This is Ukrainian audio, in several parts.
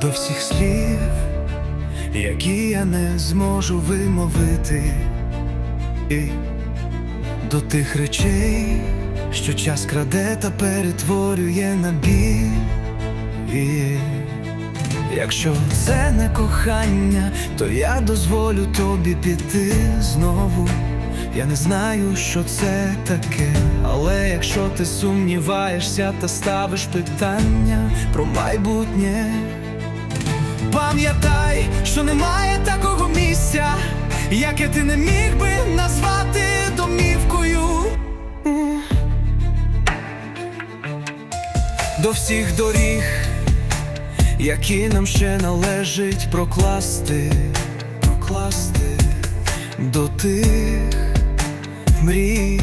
до всіх слів, які я не зможу вимовити, і до тих речей, що час краде та перетворює на біль. І якщо це не кохання, то я дозволю тобі піти знову. Я не знаю, що це таке, але якщо ти сумніваєшся та ставиш питання про майбутнє, пам'ятай, що немає такого місця, яке ти не міг би назвати домівкою. До всіх доріг, які нам ще належить прокласти, прокласти до тих мрій,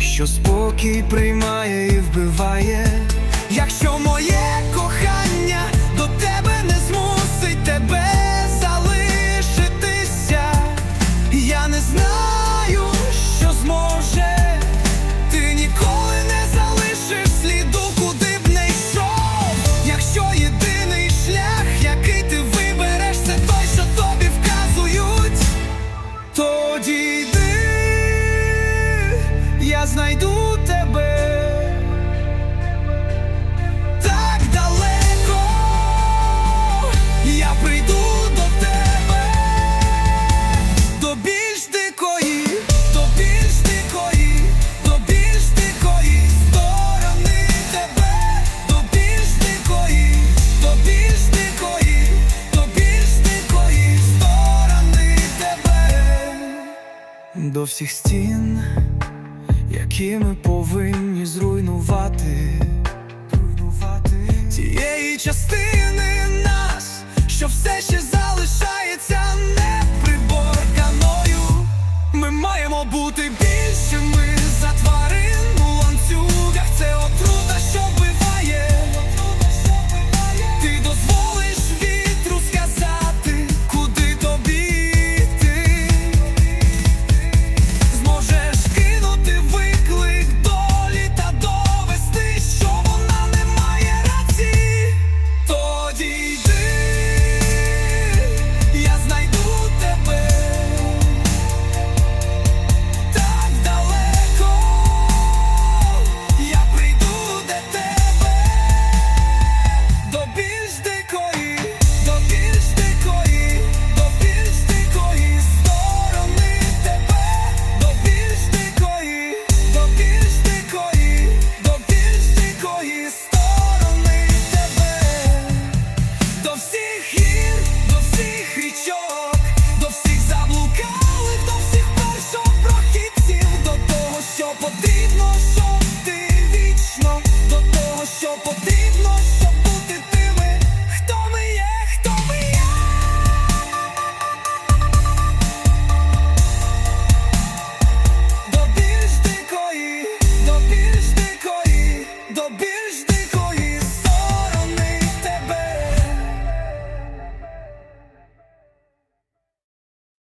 що спокій приймає і вбиває. Якщо моє знайду тебе. Так далеко, я прийду до тебе, до більш дикої, до більш дикої, до більш дикої сторони тебе, до більш дикої, до більш дикої, до більш дикої сторони тебе, до всіх стін, які ми повинні зруйнувати, зруйнувати. Тієї частини